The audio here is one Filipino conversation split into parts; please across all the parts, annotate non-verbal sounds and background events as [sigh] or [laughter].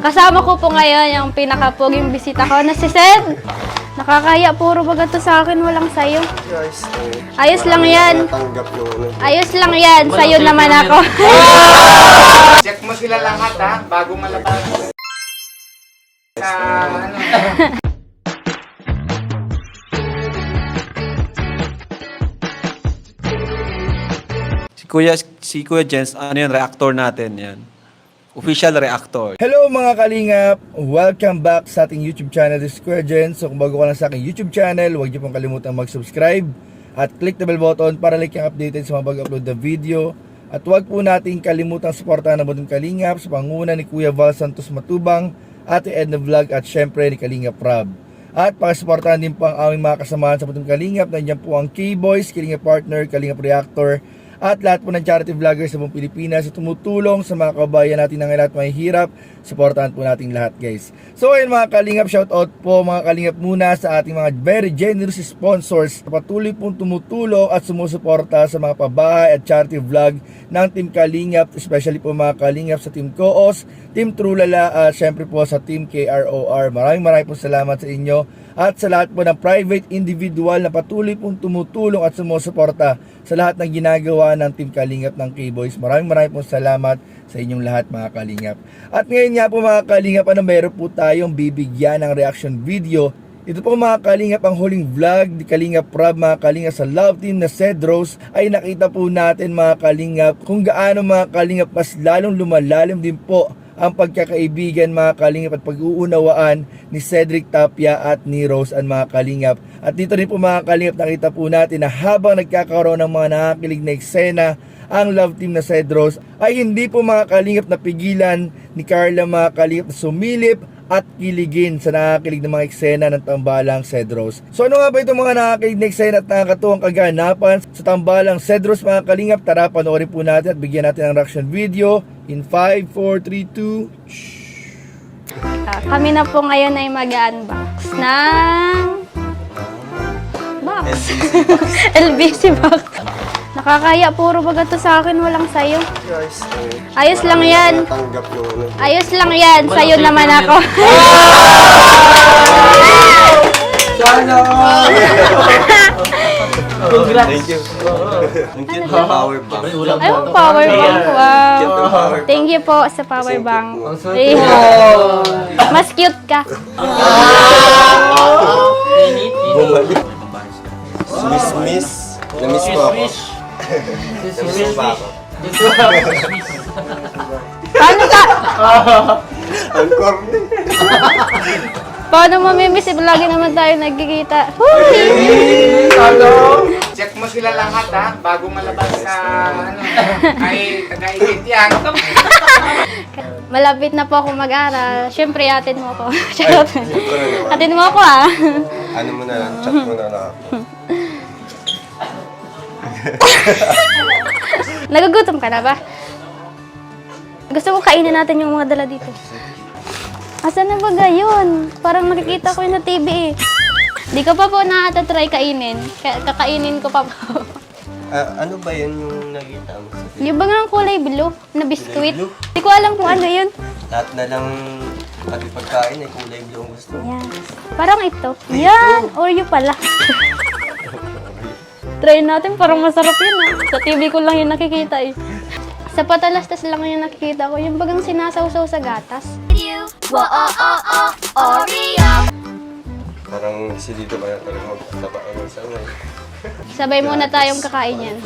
Kasama ko po ngayon yung pinakapuging bisita ko na si Sed. Nakakaya, puro baga to sa akin, walang sayo. Guys, eh, Ayos lang yan. Tanggap yung ano. Ayos lang yan, sayo naman ako. [laughs] Check mo sila lahat ha, bago malabas. Sa ano, Si Kuya, si Kuya Jens, ano yun, reactor natin yan. Official reactor. Hello mga kalingap! Welcome back sa ating YouTube channel, The Square Gen. So kung bago ka lang sa aking YouTube channel, huwag niyo pong kalimutan mag-subscribe at click the bell button para like yung updated sa mga bago-upload na video. At huwag po natin kalimutang suportahan ang Budong Kalingap sa panguna ni Kuya Val Santos Matubang, Ate Edna Vlog at syempre ni Kalingap Rob. At pakisuportahan din po ang aming mga kasamahan sa Budong Kalingap. Nandiyan po ang K-Boys, Kalingap Partner, Kalingap Reactor, at lahat po ng charity vloggers sa buong Pilipinas na tumutulong sa mga kabayan natin ng lahat may hirap. Supportahan po natin lahat guys. So ayun mga kalingap, shoutout po mga kalingap muna sa ating mga very generous sponsors na patuloy pong tumutulong at sumusuporta sa mga pabahay at charity vlog ng Team Kalingap, especially po mga kalingap sa Team Koos, Team Trulala at syempre po sa Team KROR. Maraming maraming po salamat sa inyo at sa lahat po ng private individual na patuloy pong tumutulong at sumusuporta sa lahat ng ginagawa ng Team Kalingap ng K-Boys. Maraming maraming po salamat sa inyong lahat mga Kalingap. At ngayon nga po mga Kalingap, ano meron po tayong bibigyan ng reaction video ito po mga kalingap ang huling vlog ni Kalingap Rob mga kalingap sa love team na Cedros ay nakita po natin mga kalingap kung gaano mga kalingap mas lalong lumalalim din po ang pagkakaibigan mga kalingap at pag-uunawaan ni Cedric Tapia at ni Rose and mga kalingap. At dito rin po mga kalingap nakita po natin na habang nagkakaroon ng mga nakakilig na eksena ang love team na Cedros ay hindi po mga kalingap napigilan ni Carla mga kalingap sumilip at kiligin sa nakakilig ng mga eksena ng tambalang Cedros. So ano nga ba itong mga nakakilig na eksena at nakakatuwang kaganapan sa tambalang Cedros mga kalingap? Tara panoorin po natin at bigyan natin ng reaction video in 5, 4, 3, 2... Ah, kami na po ngayon ay mag-unbox ng [laughs] box. LBC box. Nakakaya, puro baga to sa akin, walang sayo. Guys, Ayos lang yan. Tanggap yung ano. Ayos lang yan, sayo naman ako. Thank you. Thank you. Power bank. Ay, power bank, wow. Power Thank you po sa power bank. cute Eh, Mas cute ka. Bumalik. Miss Miss. Na-miss ko ako. Na-miss pa ako. Paano ka? Ang corny. Paano mamimiss? Lagi naman tayo nagkikita. Huy! check mo sila lahat ha, bago malabas sa ano, ay taga-edit yan. Malapit na po ako mag-aral. Siyempre, atid mo ako. Charot. Atid mo ako ah. Ano mo na lang, chat mo na lang ako. [laughs] [laughs] Nagugutom ka na ba? Gusto mo kainin natin yung mga dala dito. Asan na ba gayon? Parang nakikita ko yun sa TV eh. Di ko pa po na-try kainin. Ka- Kakainin ko pa po. [laughs] Ah, ano ba yun yung nakita mo sa Yung ba nga ang kulay blue na biskuit? blue? Di ko alam kung ano yun. Lahat na lang pati pagkain ay kulay blue ang gusto. Yan. Parang ito. Yan! Oreo pala. [laughs] Try natin, parang masarap yun ah. Sa TV ko lang yung nakikita eh. Sa patalastas lang yung nakikita ko. Yung bagang sinasawsaw sa gatas. Parang si dito kaya talaga magtaba ano sa ano. Sabay muna tayong kakain yan.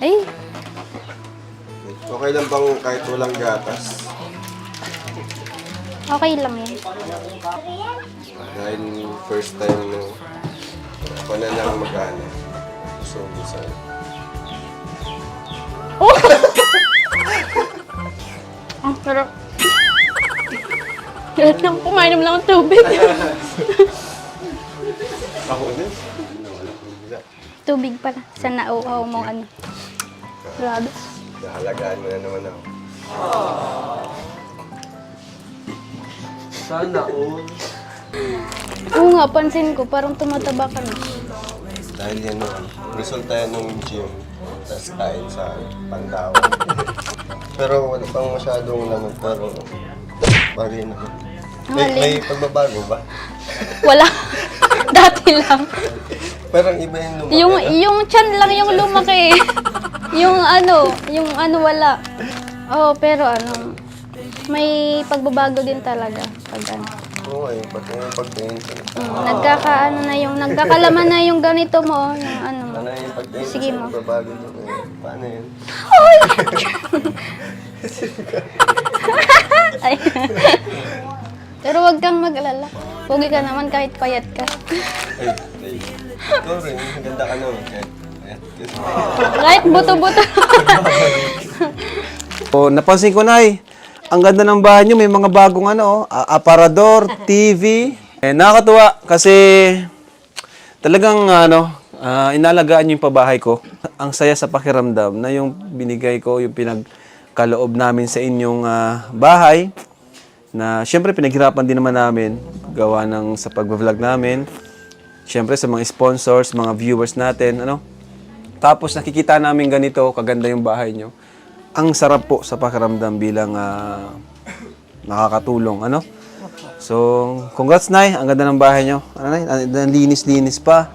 Ay, Okay lang bang kahit walang gatas? okay lang yan. Dahil first time no, ako na lang mag-ano. So, sa Oh! [laughs] Ang sarap. Kahit lang kumainom lang ng tubig. [laughs] ako din. tubig pala. Sa nauuhaw mo ano. Grabe. Nahalagaan mo na naman ako. Oo nga, pansin ko, parang tumataba ka na. Dahil yan no, resulta yan ng gym. Tapos kain sa Pandaw. pero wala pang masyadong lamang pero bagay naman. May, may pagbabago ba? Wala. [laughs] Dati lang. Parang iba yung lumaki. Yung, no? yung chan lang yung lumaki. yung ano, yung ano wala. Oo, pero ano, may pagbabago din talaga. Pag ano. Oo, yung pagtingin, pagtingin sa... Mm, nagkakaano na yung, nagkakalaman na yung ganito mo, yung ano mo. Ano yung pagtingin Sige sa mo. pagbabago doon eh. Paano yun? [laughs] Ay. Pero wag kang mag-alala. Pogi ka naman kahit payat ka. Ay, ay. Ikaw rin, ganda ka naman. Kahit, kasi, Kahit buto-buto. [laughs] O, napansin ko na ang ganda ng bahay nyo, may mga bagong ano, aparador, TV. Eh, nakakatuwa kasi talagang ano, ah, inalagaan yung pabahay ko. Ang saya sa pakiramdam na yung binigay ko, yung pinagkaloob namin sa inyong ah, bahay na syempre pinaghirapan din naman namin gawa ng sa pag-vlog namin. Syempre sa mga sponsors, mga viewers natin, ano. Tapos nakikita namin ganito, kaganda yung bahay nyo. Ang sarap po sa pakiramdam bilang ah, nakakatulong, ano? So, congrats, Nay. Ang ganda ng bahay nyo. Ano, Nay? Ang linis-linis pa.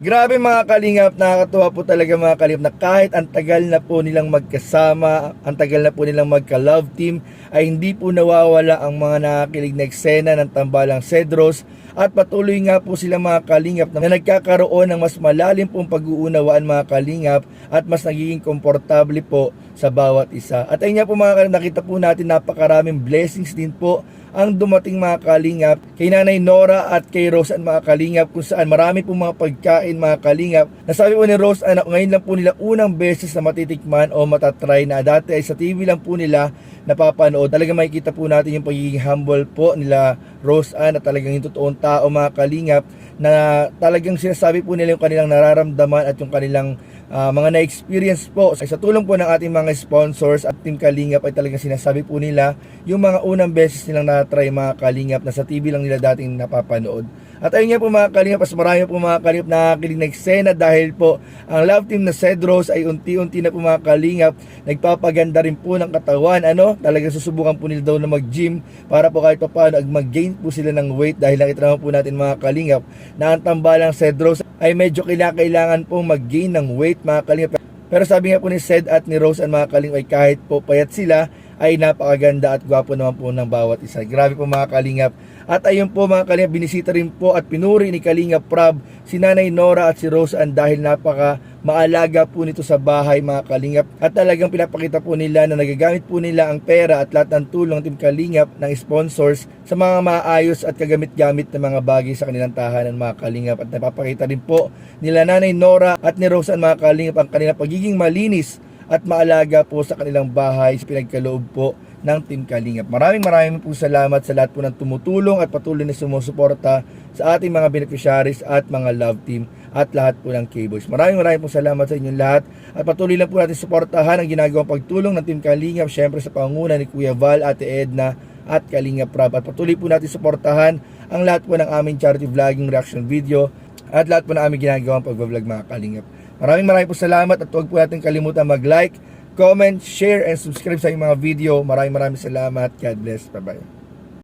Grabe mga kalingap, nakakatuwa po talaga mga kalingap na kahit ang tagal na po nilang magkasama, ang tagal na po nilang magka-love team, ay hindi po nawawala ang mga nakakilig na eksena ng tambalang Cedros at patuloy nga po sila mga kalingap na nagkakaroon ng mas malalim pong pag-uunawaan mga kalingap at mas nagiging komportable po sa bawat isa. At ayun nga po mga kalingap, nakita po natin napakaraming blessings din po ang dumating mga kalingap kay Nanay Nora at kay Rose Ann mga kalingap kung saan marami pong mga pagkain mga kalingap. Nasabi po ni Rose na ngayon lang po nila unang beses na matitikman o matatry na dati ay sa TV lang po nila napapanood. Talaga makikita po natin yung pagiging humble po nila Rose Ann at talagang yung totoong tao mga kalingap na talagang sinasabi po nila yung kanilang nararamdaman at yung kanilang Ah, mga na-experience po sa tulong po ng ating mga sponsors at Team Kalingap ay talagang sinasabi po nila yung mga unang beses nilang na-try mga Kalingap na sa TV lang nila dating napapanood. At ayun nga po mga Kalingap, mas marami po mga Kalingap na nakakilig na eksena dahil po ang love team na Cedros ay unti-unti na po mga Kalingap nagpapaganda rin po ng katawan. Ano? Talagang susubukan po nila daw na mag-gym para po kahit pa paano mag-gain po sila ng weight dahil nakita naman po natin mga Kalingap na ang tambalang Cedros ay medyo kailangan pong mag-gain ng weight mga kalingap. Pero sabi nga po ni Sed at ni Rose ang mga kalingap ay kahit po payat sila ay napakaganda at gwapo naman po ng bawat isa. Grabe po mga kalingap. At ayun po mga kalingap, binisita rin po at pinuri ni Kalingap Prab si Nanay Nora at si Rose Ann dahil napaka maalaga po nito sa bahay mga kalingap. At talagang pinapakita po nila na nagagamit po nila ang pera at lahat ng tulong ng Team Kalingap ng sponsors sa mga maayos at kagamit-gamit na mga bagay sa kanilang tahanan mga kalingap. At napapakita rin po nila Nanay Nora at ni Rose Ann mga kalingap ang kanilang pagiging malinis at maalaga po sa kanilang bahay sa pinagkaloob po ng Team Kalingap. Maraming maraming po salamat sa lahat po ng tumutulong at patuloy na sumusuporta sa ating mga beneficiaries at mga love team at lahat po ng K-Boys. Maraming maraming po salamat sa inyong lahat at patuloy lang po natin suportahan ang ginagawang pagtulong ng Team Kalingap syempre sa pangunguna ni Kuya Val, Ate Edna at Kalingap Prab at patuloy po natin suportahan ang lahat po ng aming charity vlogging reaction video at lahat po ng aming ginagawang pagbablog mga Kalingap. Maraming maraming po salamat at huwag po natin kalimutan mag-like, comment, share, and subscribe sa aming mga video. Maraming maraming salamat. God bless. Bye-bye.